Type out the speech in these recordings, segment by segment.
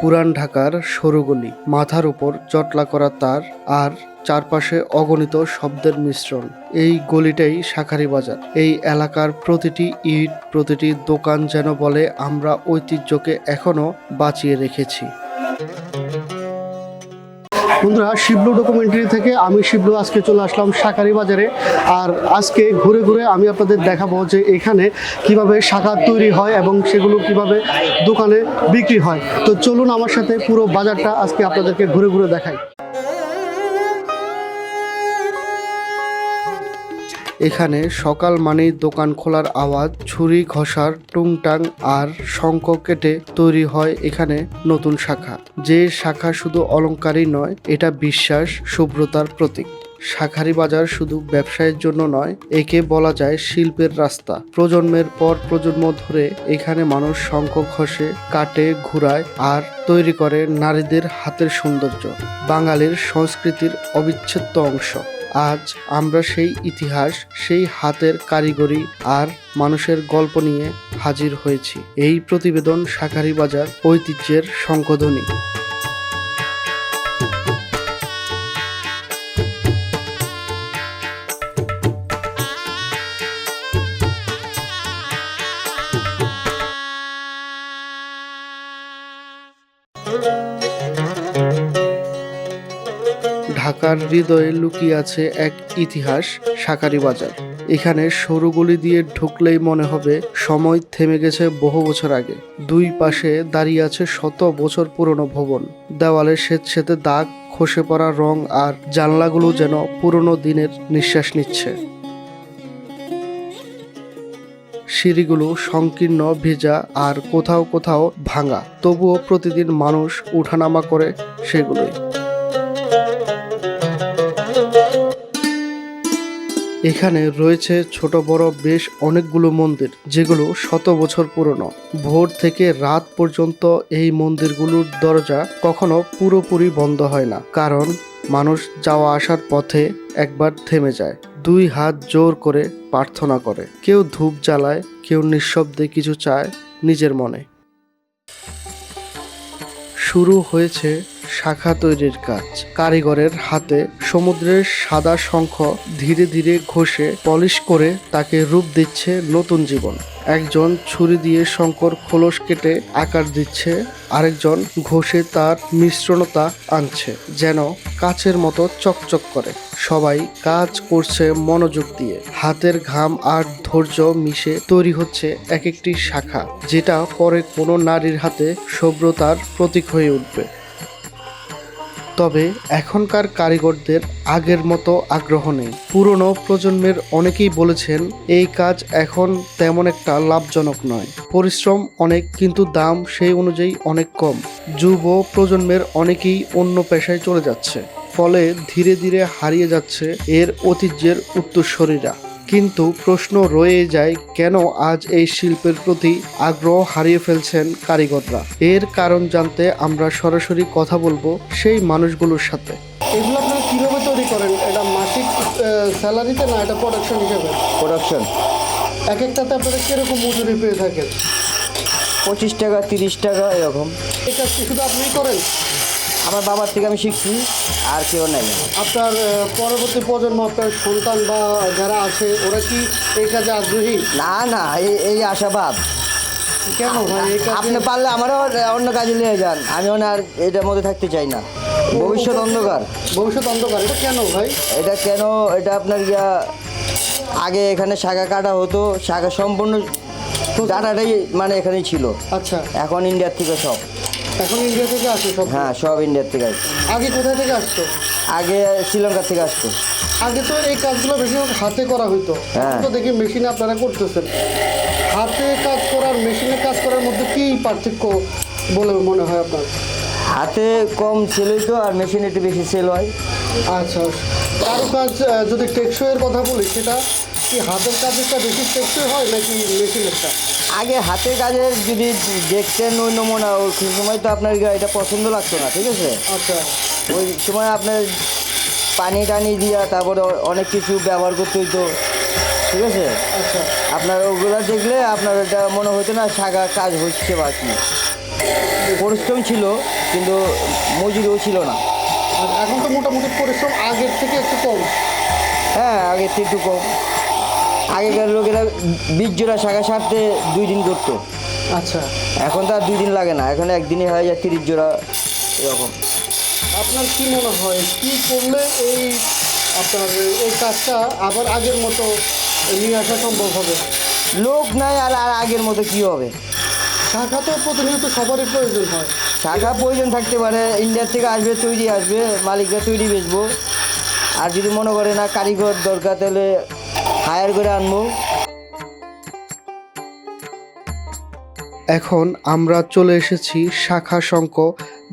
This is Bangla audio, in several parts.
পুরান ঢাকার সরুগলি। মাথার উপর চটলা করা তার আর চারপাশে অগণিত শব্দের মিশ্রণ। এই গলিটাই শাখারি বাজার। এই এলাকার প্রতিটি ইট, প্রতিটি দোকান যেন বলে আমরা ঐতিহ্যকে এখনও বাঁচিয়ে রেখেছি। বন্ধুরা, শিবলু ডকুমেন্টারি থেকে আমি শিবলু আজকে চলে আসলাম শাকারি বাজারে। আর আজকে ঘুরে ঘুরে আমি আপনাদের দেখাবো যে এখানে কীভাবে শাখা তৈরি হয় এবং সেগুলো কীভাবে দোকানে বিক্রি হয়। তো চলুন আমার সাথে পুরো বাজারটা আজকে আপনাদেরকে ঘুরে ঘুরে দেখাই। এখানে সকাল মানেই দোকান খোলার আওয়াজ, ছুরি, ঘষার, টুংটাং আর শঙ্খ কেটে তৈরি হয় এখানে নতুন শাখা। যে শাখা শুধু অলংকারই নয়, এটা বিশ্বাস শুভ্রতার প্রতীক। শাখারি বাজার শুধু ব্যবসায়ের জন্য নয়, একে বলা যায় শিল্পের রাস্তা। প্রজন্মের পর প্রজন্ম ধরে এখানে মানুষ শঙ্খ ঘষে, কাটে, ঘুরায় আর তৈরি করে নারীদের হাতের সৌন্দর্য। বাঙালির সংস্কৃতির অবিচ্ছেদ্য অংশ। আজ আমরা সেই ইতিহাস, সেই হাতের কারিগরি আর মানুষের গল্প নিয়ে হাজির হয়েছি। এই প্রতিবেদন শাকারি বাজার ঐতিহ্যের শঙ্খধ্বনি ঢাকার হৃদয়ে লুকিয়ে আছে এক ইতিহাস, শাকারি বাজার। এখানে সরু গলি দিয়ে ঢুকলেই মনে হবে সময় থেমে গেছে বহু বছর আগে। দুই পাশে দাঁড়িয়ে আছে শত বছর পুরনো ভবন। দেওয়ালে স্বেতসেতে দাগ, খসে পড়া রং আর জানলাগুলো যেন পুরনো দিনের নিঃশ্বাস নিচ্ছে। সিঁড়িগুলো সংকীর্ণ, ভেজা আর কোথাও কোথাও ভাঙা। তবুও প্রতিদিন মানুষ উঠানামা করে সেগুলোই। এখানে রয়েছে ছোট বড় বেশ অনেকগুলো মন্দির, যেগুলো শত বছর পুরনো। ভোর থেকে রাত পর্যন্ত এই মন্দিরগুলোর দরজা কখনো পুরোপুরি বন্ধ হয় না, কারণ মানুষ যাওয়া আসার পথে একবার থেমে যায়। দুই হাত জোর করে প্রার্থনা করে। কেউ ধূপ জ্বালায়, কেউ নিঃশব্দে কিছু চায় নিজের মনে। শুরু হয়েছে শাখা তৈরির কাজ। কারিগরের হাতে সমুদ্রের সাদা শঙ্খ ধীরে ধীরে ঘষে পলিশ করে তাকে রূপ দিচ্ছে নতুন জীবন। একজন ছুরি দিয়ে শঙ্কর খোলস কেটে আকার দিচ্ছে, আরেকজন ঘষে তার মিশ্রণতা আনছে, যেন কাচের মতো চকচক করে। সবাই কাজ করছে মনোযোগ দিয়ে। হাতের ঘাম আর ধৈর্য মিশে তৈরি হচ্ছে এক একটি শাখা, যেটা পরে কোনো নারীর হাতে সভ্যতার প্রতীক হয়ে উঠবে। তবে এখনকার কারিগরদের আগের মতো আগ্রহ নেই। পুরনো প্রজন্মের অনেকেই বলেছেন, এই কাজ এখন তেমন একটা লাভজনক নয়। পরিশ্রম অনেক, কিন্তু দাম সেই অনুযায়ী অনেক কম। যুব প্রজন্মের অনেকেই অন্য পেশায় চলে যাচ্ছে। ফলে ধীরে ধীরে হারিয়ে যাচ্ছে এর ঐতিহ্যের উত্তরসূরিরা। কিন্তু প্রশ্ন রয়ে যায় কেন আজ এই শিল্পের প্রতি আগ্রহ হারিয়ে ফেলছেন কারিগররা। এর কারণ জানতে আমরা সরাসরি কথা বলব সেই মানুষগুলোর সাথে। এগুলো আপনারা কীভাবে তৈরি করেন? এটা মাসিক স্যালারিতে না এটা প্রোডাকশন হিসেবে? প্রোডাকশন এক একটাতে আপনারা কীরকম মজুরি পেয়ে থাকেন? পঁচিশ টাকা তিরিশ টাকা এরকম। এটা শুধু আপনি করেন? আমার বাবার থেকে আমি শিখছি আর কেউ নেই। আপনার পরবর্তী প্রজন্ম আপনার সন্তান বা যারা আছে ওরা কি এই কাজে আগ্রহী? না না এই এই আশাবাদ। কেন ভাই আপনি পারলে আমারও অন্য কাজে নিয়ে যান আমি আর এটার মধ্যে থাকতে চাই না। ভবিষ্যৎ অন্ধকার। ভবিষ্যৎ অন্ধকার এটা কেন ভাই? এটা কেন? এটা আপনার ইয়া আগে এখানে শাখা কাটা হতো শাখা সম্পূর্ণ ডাটাটাই মানে এখানেই ছিল। আচ্ছা। এখন ইন্ডিয়ার থেকে সব। এখন ইন্ডিয়া থেকে আসে সব? হ্যাঁ সব ইন্ডিয়ার থেকে আসছে। আগে কোথায় থেকে আসতো? আগে শ্রীলঙ্কা থেকে আসতো আগে তো এই কাজগুলো বেশিরভাগ হাতে করা হইতো। হ্যাঁ। তো দেখি মেশিনে আপনারা করতেছেন। হাতে কাজ করার মেশিনে কাজ করার মধ্যে কি পার্থক্য বলে মনে হয় আপনার? হাতে কম সেল হইতো আর মেশিনে একটু বেশি সেল হয়। আচ্ছা কারও কাজ আহ, যদি টেকসইয়ের কথা বলি সেটা কি হাতের কাজেরটা বেশি টেকসই হয় নাকি মেশিনেরটা? আগে হাতের কাজের যদি দেখতেন ওই নমুনা ওই সময় তো আপনার এটা পছন্দ লাগতো না ঠিক আছে? আচ্ছা। ওই সময় আপনার পানি টানি দিয়া তারপরে অনেক কিছু ব্যবহার করতে হইতো ঠিক আছে? আচ্ছা। আপনার ওগুলো দেখলে আপনার এটা মনে হতো না শাখা কাজ হচ্ছে বা কি। পরিশ্রম ছিল কিন্তু মজুরিও ছিল না। এখন তো মোটামুটি পরিশ্রম আগের থেকে একটু কম। হ্যাঁ আগের থেকে একটু কম। আগেকার লোকেরা বীজ জোড়া শাখা সারতে দুই দিন করতো। আচ্ছা। এখন তো আর দুই দিন লাগে না এখন একদিনে হয়ে যায় তিরিশ জোড়া এরকম। আপনার কি মনে হয় কি করলে এই আপনার এই কাজটা আবার আগের মতো নিয়ে আসা সম্ভব হবে? লোক নাই আর আর আগের মতো কি হবে? শাখা তো প্রতিনিয়ত সবারই প্রয়োজন হয়। শাখা প্রয়োজন থাকতে পারে ইন্ডিয়ার থেকে আসবে তৈরি আসবে মালিকরা তৈরি বেচবো। আর যদি মনে করে না কারিগর দরকার তাহলে হায়ার করে আনব। এখন আমরা চলে এসেছি শাখা শঙ্খ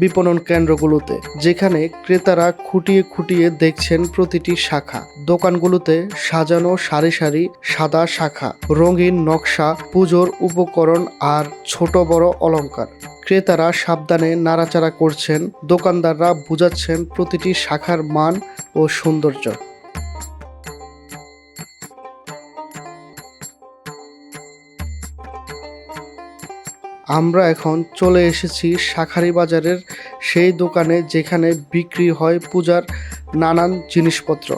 বিপণন কেন্দ্রগুলোতে, যেখানে ক্রেতারা খুঁটিয়ে খুঁটিয়ে দেখছেন প্রতিটি শাখা। দোকানগুলোতে সাজানো সারি সারি সাদা শাখা, রঙিন নকশা, পুজোর উপকরণ আর ছোট বড় অলংকার। ক্রেতারা সাবধানে নাড়াচাড়া করছেন, দোকানদাররা বুঝাচ্ছেন প্রতিটি শাখার মান ও সৌন্দর্য। আমরা এখন চলে এসেছি শাখারি বাজারের সেই দোকানে যেখানে বিক্রি হয় পূজার নানান জিনিসপত্র।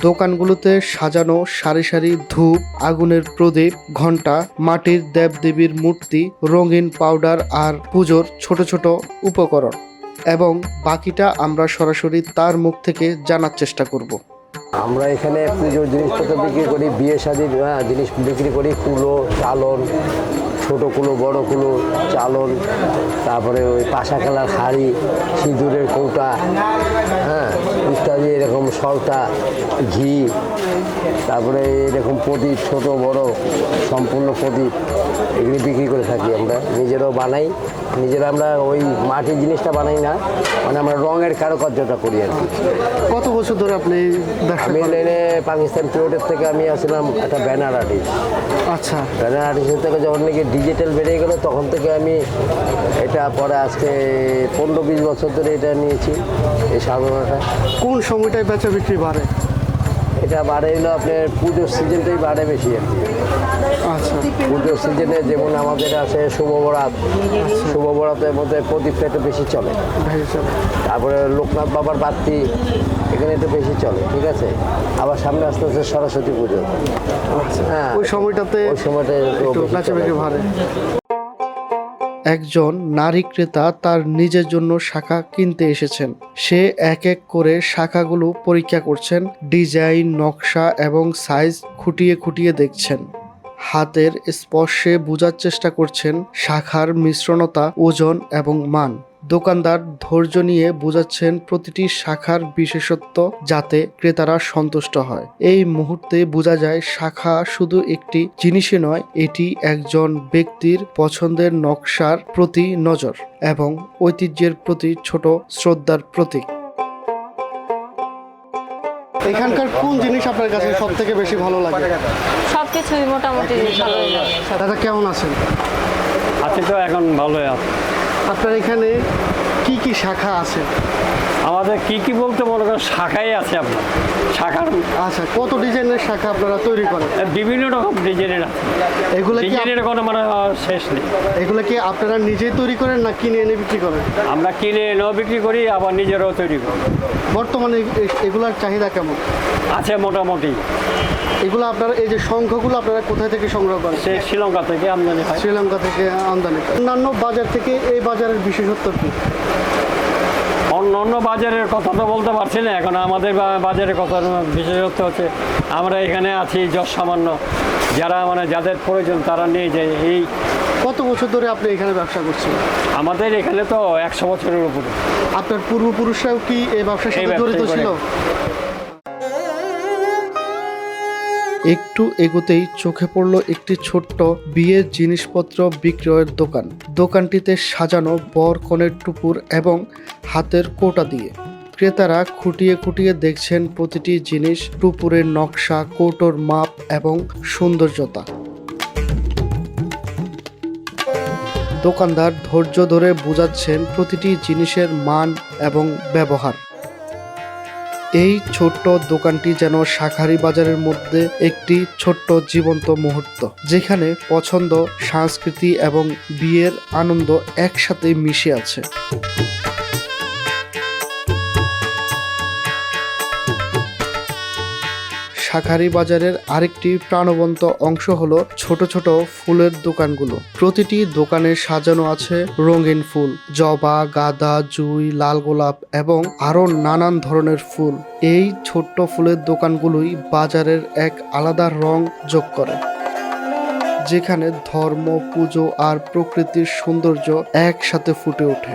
দোকানগুলোতে সাজানো সারি সারি ধূপ, আগুনের প্রদীপ, ঘণ্টা, মাটির দেবদেবীর মূর্তি, রঙিন পাউডার আর পুজোর ছোট ছোট উপকরণ। এবং বাকিটা আমরা সরাসরি তার মুখ থেকে জানার চেষ্টা করব। আমরা এখানে পুজোর জিনিসপত্র বিক্রি করি, বিয়ে শাদির জিনিস বিক্রি করি, কুলো, চালন, ছোটো কুলো, বড় কুলো, চালন, তারপরে ওই পাশা খেলার হাড়ি, সিঁদুরের কৌটা হ্যাঁ ইত্যাদি, এরকম সলতা ঘি, তারপরে এরকম প্রদীপ, ছোট, বড়, সম্পূর্ণ প্রদীপ, এগুলি বিক্রি করে থাকি আমরা। নিজেরাও বানাই, নিজেরা আমরা ওই মাটির জিনিসটা বানাই না মানে আমরা রঙের কারুকার্যটা করি আর কি। কত বছর ধরে আপনি আমি? লেনে পাকিস্তান পিরিয়ডের থেকে আমি আসলাম একটা ব্যানার আর্টিস্ট আচ্ছা। ব্যানার আর্টিস্টের থেকে যখন নাকি ডিজিটাল বেরিয়ে গেলো তখন থেকে আমি এটা পরে আজকে পনেরো বিশ বছর ধরে এটা নিয়েছি এই সাধনাটা। কোন সময়টায় বেচা বিক্রি বাড়ে? এটা বাড়ে হলো আপনার পুজোর সিজনটাই বাড়ে বেশি আর কি। আচ্ছা। পুজোর সিজনে যেমন আমাদের আছে শুভ বরাত শুভ বরাতের মধ্যে প্রদীপটা একটু বেশি চলে। তারপরে লোকনাথ বাবার বাত্তি এখানে একটু বেশি চলে ঠিক আছে? আবার সামনে আসতে আসতে সরস্বতী পুজো। হ্যাঁ ওই সময়টাতে ওই সময়টা একটু একজন নারী ক্রেতা তার নিজের জন্য শাখা কিনতে এসেছেন। সে এক এক করে শাখাগুলো পরীক্ষা করছেন ডিজাইন নকশা এবং সাইজ খুঁটিয়ে খুঁটিয়ে দেখছেন। হাতের স্পর্শে বোঝার চেষ্টা করছেন শাখার মিশ্রণতা ওজন এবং মান। দোকানদার ধৈর্য নিয়ে বোঝাচ্ছেন প্রতিটি শাখার বিশেষত্ব যাতে ক্রেতারা সন্তুষ্ট হয়। এই মুহূর্তে বোঝা যায় শাখা শুধু একটি জিনিসই নয় এটি একজন ব্যক্তির পছন্দের নকশার প্রতি নজর এবং ঐতিহ্যের প্রতি ছোট শ্রদ্ধার প্রতীক। এখানকার কোন জিনিস আপনার কাছে সব থেকে বেশি ভালো লাগে? সব কিছুই মোটামুটি ভালোই লাগে। দাদা কেমন আছেন? আছি তো এখন ভালোই আছে। আপনার এখানে কি কি শাখা আছে? আমাদের কি কি বলতে মনে করেন শাখাই আছে আপনার। শাখার আচ্ছা কত ডিজাইনের শাখা আপনারা তৈরি করেন? বিভিন্ন রকম ডিজাইনের আছে। এগুলো ডিজাইনের কোনো মানে শেষ নেই। এগুলো কি আপনারা নিজেই তৈরি করেন না কিনে এনে বিক্রি করেন? আমরা কিনে এনেও বিক্রি করি আবার নিজেরাও তৈরি করি। বর্তমানে এগুলার চাহিদা কেমন? আছে মোটামুটি। এগুলো আপনারা এই যে সংখ্যাগুলো আপনারা কোথায় থেকে সংগ্রহ করেন? শ্রীলঙ্কা থেকে আমদানি হয়। শ্রীলঙ্কা থেকে আমদানি অন্যান্য বাজার থেকে এই বাজারের বিশেষত্ব কি? অন্য অন্য বাজারের কথা তো বলতে পারছি না এখন আমাদের বাজারের কথা বিশেষত্ব হচ্ছে আমরা এখানে আছি যশ সামান্য। যারা মানে যাদের প্রয়োজন তারা নিয়ে যায়। এই কত বছর ধরে আপনি এখানে ব্যবসা করছেন? আমাদের এখানে তো একশো বছরের উপরে। আপনার পূর্বপুরুষরাও কি এই ব্যবসার সাথে জড়িত ছিল? একটু এগোতেই চোখে পড়ল একটি ছোট্ট বিয়ের জিনিসপত্র বিক্রয়ের দোকান। দোকানটিতে সাজানো বর কনের টুপুর এবং হাতের কোটা দিয়ে। ক্রেতারা খুঁটিয়ে খুঁটিয়ে দেখছেন প্রতিটি জিনিস, টুপুরের নকশা, কৌটোর মাপ এবং সৌন্দর্যতা। দোকানদার ধৈর্য ধরে বোঝাচ্ছেন প্রতিটি জিনিসের মান এবং ব্যবহার। এই ছোট্ট দোকানটি যেন শাখারি বাজারের মধ্যে একটি ছোট্ট জীবন্ত মুহূর্ত, যেখানে পছন্দ, সংস্কৃতি এবং বিয়ের আনন্দ একসাথে মিশে আছে। শাখারি বাজারের আরেকটি প্রাণবন্ত অংশ হলো ছোট ছোট ফুলের দোকানগুলো। প্রতিটি দোকানে সাজানো আছে রঙিন ফুল, জবা, গাঁদা, জুই, লাল গোলাপ এবং আরও নানান ধরনের ফুল। এই ছোট্ট ফুলের দোকানগুলোই বাজারের এক আলাদা রং যোগ করে, যেখানে ধর্ম, পুজো আর প্রকৃতির সৌন্দর্য একসাথে ফুটে ওঠে।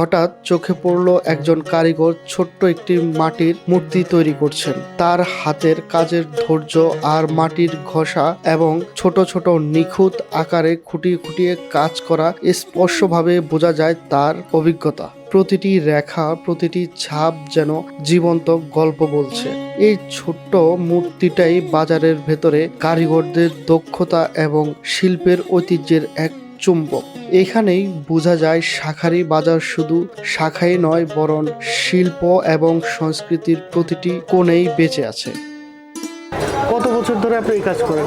হঠাৎ চোখে পড়ল একজন কারিগর ছোট্ট একটি মাটির মূর্তি তৈরি করছেন। তার হাতের কাজের ধৈর্য আর মাটির ঘষা এবং ছোট ছোট নিখুঁত আকারে খুঁটিয়ে খুঁটিয়ে কাজ করা স্পষ্টভাবে বোঝা যায় তার অভিজ্ঞতা। প্রতিটি রেখা, প্রতিটি ছাপ যেন জীবন্ত গল্প বলছে। এই ছোট্ট মূর্তিটাই বাজারের ভেতরে কারিগরদের দক্ষতা এবং শিল্পের ঐতিহ্যের এক চুম্বক এখানেই বোঝা যায় শাখারি বাজার শুধু শাখাই নয় বরং শিল্প এবং সংস্কৃতির প্রতিটি কোণেই বেঁচে আছে। কত বছর ধরে আপনি এই কাজ করেন?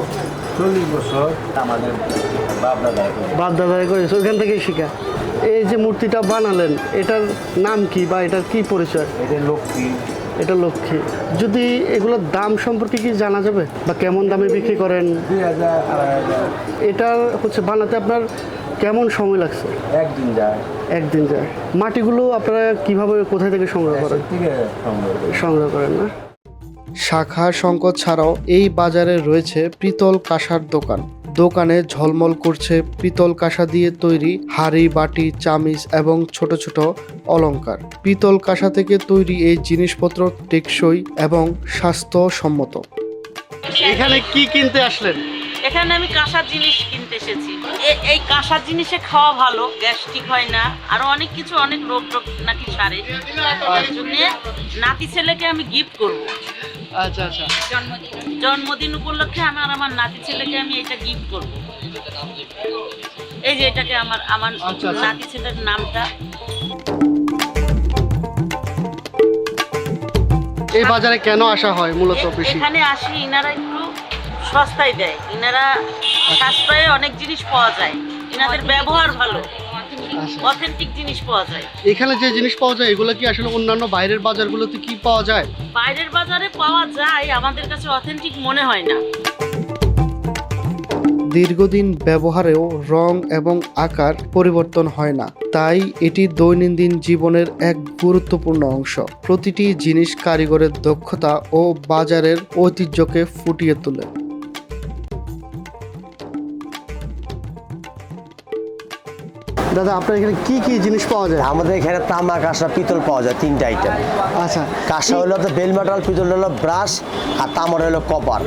চল্লিশ বছর। আমাদের বাপ করেছে ওইখান থেকেই শিখা। এই যে মূর্তিটা বানালেন এটার নাম কি বা এটার কি পরিচয়? এটা লক্ষ্মী এটা লক্ষ্মী। যদি এগুলোর দাম সম্পর্কে কি জানা যাবে? বা কেমন দামে বিক্রি করেন? এটা হচ্ছে বানাতে আপনার কেমন সময় লাগছে? একদিন যায়। একদিন যায়। মাটিগুলো আপনারা কীভাবে কোথায় থেকে সংগ্রহ করেন? সংগ্রহ সংগ্রহ করেন না? শাখা সংকট ছাড়াও এই বাজারে রয়েছে পিতল কাঁসার দোকান। দোকানে ঝলমল করছে পিতল কাঁসা দিয়ে তৈরি হাড়ি বাটি চামিচ এবং ছোট ছোট অলংকার। পিতল কাঁসা থেকে তৈরি এই জিনিসপত্র টেকসই এবং স্বাস্থ্যসম্মত। এখানে কি কিনতে আসলেন? এখানে আমি কাঁসার জিনিস কিনতে এসেছি। এই কাঁসার জিনিসে খাওয়া ভালো গ্যাস্ট্রিক হয় না। আরও অনেক কিছু অনেক রোগ টোগ নাকি সারে। তার জন্য নাতি ছেলেকে আমি গিফট করব। আচ্ছা আচ্ছা। জন্মদিন উপলক্ষে আমার আমার নাতি ছেলেকে আমি এটা গিফট করব। এই যে এটাকে আমার আমার আচ্ছা, আচ্ছা। নাতি ছেলের নামটা। এই বাজারে কেন আসা হয় মূলত বেশি এখানে আসি ইনারা একটু সস্তায় দেয়। ইনারা সাশ্রয়ে অনেক জিনিস পাওয়া যায়। ইনাদের ব্যবহার ভালো। আচ্ছা। অথেন্টিক জিনিস পাওয়া যায়। এখানে যে জিনিস পাওয়া যায় এগুলো কি আসলে অন্যান্য বাইরের বাজারগুলোতে কি পাওয়া যায়? বাইরের বাজারে পাওয়া যায় আমাদের কাছে অথেন্টিক মনে হয় না। দীর্ঘদিন ব্যবহারেও রং এবং আকার পরিবর্তন হয় না। তাই এটি দৈনন্দিন জীবনের এক গুরুত্বপূর্ণ অংশ। প্রতিটি জিনিস কারিগরের দক্ষতা ও বাজারের ঐতিহ্যকে ফুটিয়ে তোলে। দাদা আপনার এখানে কি কি জিনিস পাওয়া যায়? আমাদের এখানে তামা কাঁসা পিতল পাওয়া যায় তিনটা আইটেম আচ্ছা। কাঁসা হলো তো বেলমেটাল পিতল হলো ব্রাশ আর তামার হলো কপার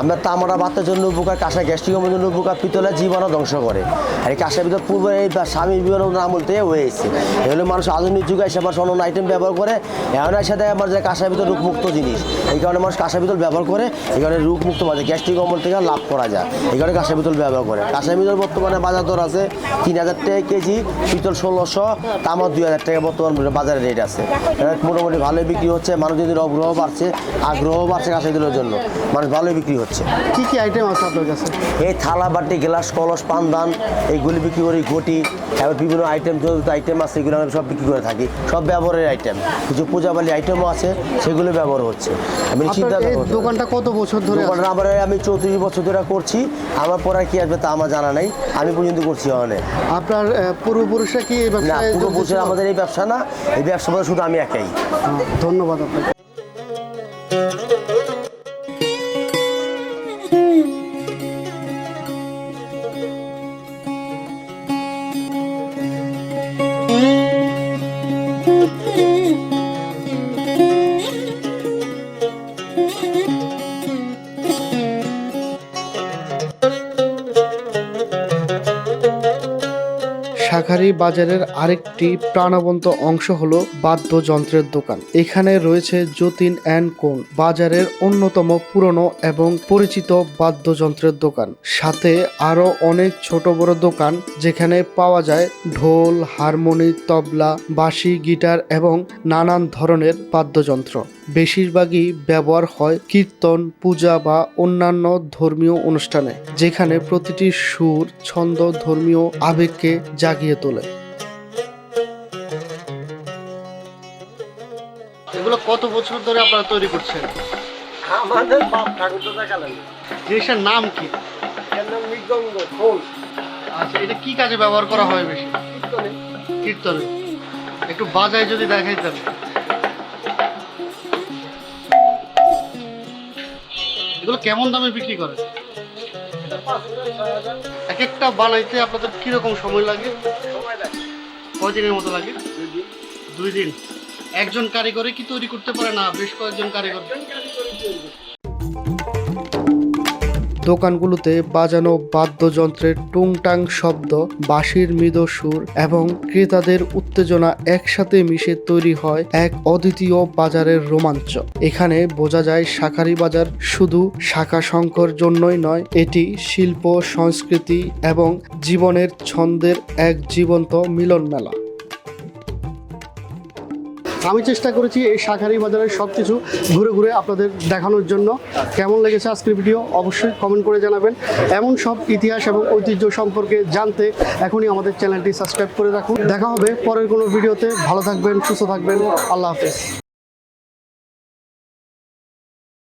আমরা তামাটা বাতের জন্য উপকার কাঁসা গ্যাস্ট্রিকের জন্য উপকার পিতলে জীবনও ধ্বংস করে। আর এই কাঁসা পিতল পূর্বে এই স্বামী বিবেকানন্দ আমল থেকে হয়েছে এগুলো মানুষ আধুনিক যুগে এসে আমার অন্য আইটেম ব্যবহার করে এমন এসে দেয় আমার যে কাঁসা পিতল রোগমুক্ত জিনিস। এই কারণে মানুষ কাঁসা পিতল ব্যবহার করে এই কারণে রোগমুক্ত বাজে গ্যাস্ট্রিক অমল থেকে লাভ করা যায়। এই কারণে কাঁসা পিতল ব্যবহার করে। কাঁসা পিতল বর্তমানে বাজার দর আছে তিন হাজার টাকা কেজি পিতল ষোলোশো তামার দুই হাজার টাকা বর্তমান বাজারে রেট আছে। মোটামুটি ভালোই বিক্রি হচ্ছে। মানুষ যদি অগ্রহ বাড়ছে আগ্রহ বাড়ছে কাঁসা জন্য মানুষ ভালোই বিক্রি হচ্ছে। কি কি আইটেম আছে আপনার কাছে? এই থালা বাটি গ্লাস কলস পানদান এইগুলি বিক্রি করি ঘটি এবার বিভিন্ন আইটেম যত আইটেম আছে এগুলো আমি সব বিক্রি করে থাকি। সব ব্যবহারের আইটেম কিছু পূজাবালি আইটেমও আছে সেগুলো ব্যবহার হচ্ছে। আমি দোকানটা কত বছর ধরে? দোকানটা আমার আমি চৌত্রিশ বছর ধরে করছি। আমার পরে কি আসবে তা আমার জানা নাই। আমি পর্যন্ত করছি অনেক আপনার পূর্বপুরুষরা কি এই না ব্যবসায় পুরো যুক্ত বছর ছিল? আমাদের এই ব্যবসা না এই ব্যবসা শুধু আমি একাই ধন্যবাদ আপনাকে শাখা বাজারের আরেকটি প্রাণবন্ত অংশ হলো বাদ্যযন্ত্রের দোকান। এখানে রয়েছে যতীন অ্যান্ড কোন বাজারের অন্যতম পুরনো এবং পরিচিত বাদ্যযন্ত্রের দোকান। সাথে আরও অনেক ছোট বড় দোকান যেখানে পাওয়া যায় ঢোল, হারমোনি, তবলা, বাঁশি, গিটার এবং নানান ধরনের বাদ্যযন্ত্র। বেশিরভাগই ব্যবহার হয় কীর্তন, পূজা বা অন্যান্য ধর্মীয় অনুষ্ঠানে, যেখানে প্রতিটি সুর, ছন্দ ধর্মীয় আবেগকে জাগিয়ে তোলে। এগুলো কত বছর ধরে আপনারা তৈরি করছেন? আমাদের বাপ ঠাকুর তো দেখালেন জিনিসটার নাম কি? খোল। আচ্ছা এটা কি কাজে ব্যবহার করা হয় বেশি? কীর্তনে। একটু বাজায় যদি দেখাইতেন এগুলো কেমন দামে বিক্রি করে? এক একটা বানাইতে আপনাদের কীরকম সময় লাগে? কয়দিনের মতো লাগে? দুই দিন। একজন কারিগরে কি তৈরি করতে পারে না? বেশ কয়েকজন কারিগর। দোকানগুলোতে বাজানো বাদ্যযন্ত্রের টুংটাং শব্দ, বাঁশির মৃদ সুর এবং ক্রেতাদের উত্তেজনা একসাথে মিশে তৈরি হয় এক অদ্বিতীয় বাজারের রোমাঞ্চ। এখানে বোঝা যায় শাখারি বাজার শুধু শাখা সংখ্যার জন্যই নয়, এটি শিল্প, সংস্কৃতি এবং জীবনের ছন্দের এক জীবন্ত মিলন মেলা আমি চেষ্টা করেছি এই শাখারি বাজারের সব কিছু ঘুরে ঘুরে আপনাদের দেখানোর জন্য। কেমন লেগেছে আজকের ভিডিও? অবশ্যই কমেন্ট করে জানাবেন। এমন সব ইতিহাস এবং ঐতিহ্য সম্পর্কে জানতে এখনই আমাদের চ্যানেলটি সাবস্ক্রাইব করে রাখুন। দেখা হবে পরের কোনো ভিডিওতে। ভালো থাকবেন, সুস্থ থাকবেন। আল্লাহ হাফেজ।